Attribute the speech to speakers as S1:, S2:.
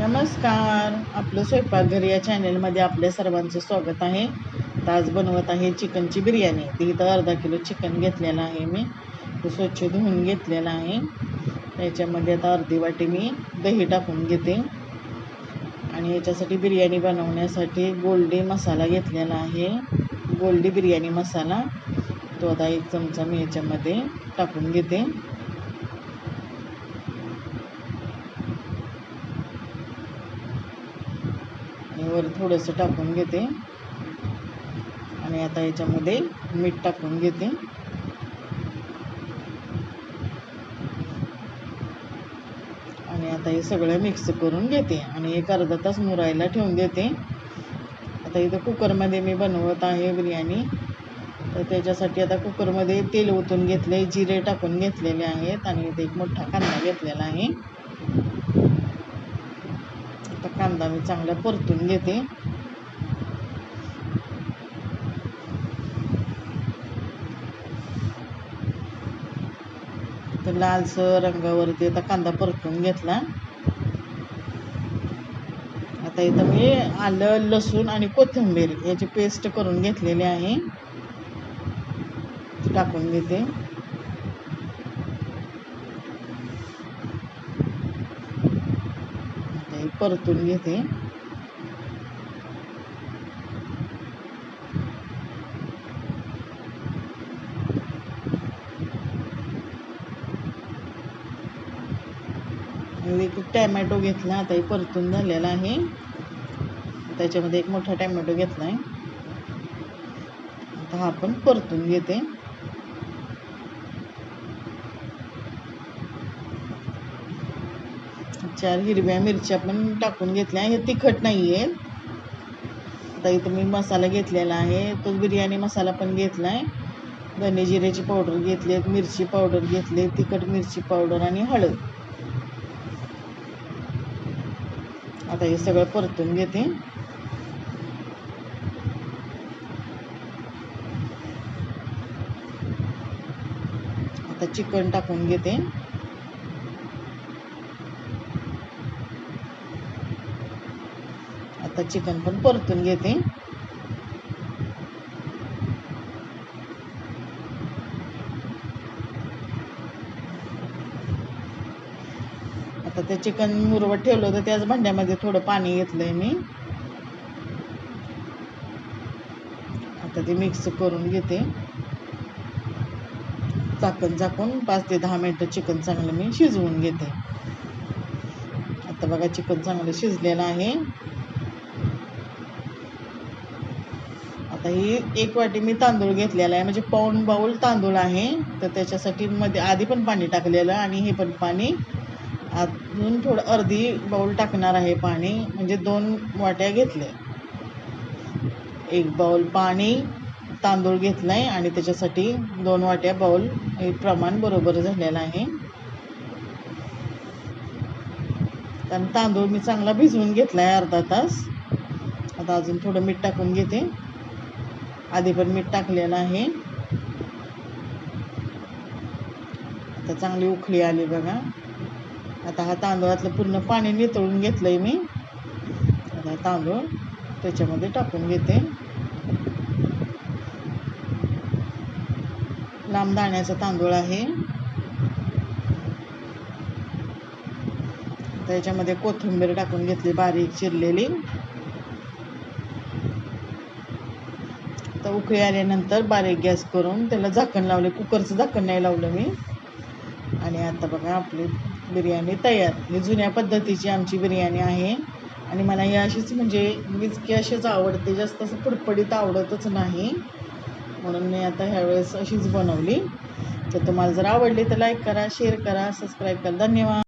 S1: नमस्कार. आपलं स्वयंपाकघर या चॅनेलमध्ये आपल्या सर्वांचं स्वागत आहे. आज बनवत आहे चिकनची बिर्याणी. तर इथं अर्धा किलो चिकन घेतलेलं आहे मी. तो स्वच्छ धुवून घेतलेला आहे. त्याच्यामध्ये आता अर्धी वाटी मी दही टाकून घेते. आणि याच्यासाठी बिर्याणी बनवण्यासाठी गोल्डी मसाला घेतलेला आहे. गोल्डी बिर्याणी मसाला. तो आता एक चमचा मी याच्यामध्ये टाकून घेते. वर थोडंसं टाकून घेते. आणि आता याच्यामध्ये मीठ टाकून घेते. आणि आता हे सगळं मिक्स करून घेते आणि एक अर्धा तास मुरायला ठेवून देते. आता इथं कुकरमध्ये मी बनवत आहे बिर्याणी. तर त्याच्यासाठी आता कुकरमध्ये तेल ओतून घेतले जिरे टाकून घेतलेले आहेत आणि इथे एक मोठा कांदा घेतलेला आहे. आता कांदा मी चांगला परतून घेते. तर लालसर रंगावरती आता कांदा परतून घेतला. आता इथं मी आलं लसूण आणि कोथिंबीर याची पेस्ट करून घेतलेली आहे. ती टाकून घेते आता हे परतून घेते. एक टॅमॅटो घेतला आता हे परतून झालेला आहे. त्याच्यामध्ये एक मोठा टॅमॅटो घेतला आहे आता हा आपण परतून घेते. चार हिरव्या मिरच्या पण टाकून घेतल्या हे तिखट नाही आहे आता इथं मी मसाला घेतलेला आहे. तो बिर्याणी मसाला पण घेतला आहे धने जिऱ्याची पावडर घेतली मिरची पावडर घेतली तिखट मिरची पावडर आणि हळद. आता हे सगळं परतून घेते. आता चिकन टाकून घेते. आता चिकन पण परतून घेते. आता ते चिकन मुरवत ठेवलं होतं त्याच भांड्यामध्ये थोडं पाणी घेतलंय मी. आता ते मिक्स करून घेते. झाकण झाकून पाच ते दहा मिनटं चिकन चांगलं मी शिजवून घेते. आता बघा चिकन चांगलं शिजलेलं आहे. आता ही एक वाटी मी तांदूळ घेतलेला आहे. म्हणजे पाऊण बाऊल तांदूळ आहे. तर त्याच्यासाठी मध्ये आधी पण पाणी टाकलेलं आणि हे पण पाणी अजून थोडं अर्धी बाऊल टाकणार आहे पाणी. म्हणजे दोन वाट्या घेतले. एक बाऊल पाणी तांदूळ घेतला आहे आणि त्याच्यासाठी दोन वाट्या बाऊल हे प्रमाण बरोबर झालेलं आहे. कारण तांदूळ मी चांगला भिजवून घेतला आहे अर्धा तास. आता अजून थोडं मीठ टाकून घेते. आधी पण मीठ टाकलेलं आहे. आता चांगली उखळी आली बघा. आता हा तांदूळातलं पूर्ण पाणी नितळून घेतलंय मी. आता तांदूळ त्याच्यामध्ये टाकून घेते. लांब दाण्याचा तांदूळ आहे. त्याच्यामध्ये कोथिंबीर टाकून घेतली बारीक चिरलेली. तर उकळी आल्यानंतर बारीक गॅस करून त्याला झाकण लावले. कुकरचं झाकण नाही लावलं मी. आणि आता बघा आपली बिर्याणी तयार. ही जुन्या पद्धतीची आमची बिर्याणी आहे. आणि मला ही अशीच म्हणजे मीच अशीच आवडते. जास्त असं पुडपडीत आवडतच नाही. म्हणून मी आता ह्यावेळेस अशीच बनवली. तर तुम्हाला जर आवडली तर लाईक करा शेअर करा सबस्क्राईब करा. धन्यवाद.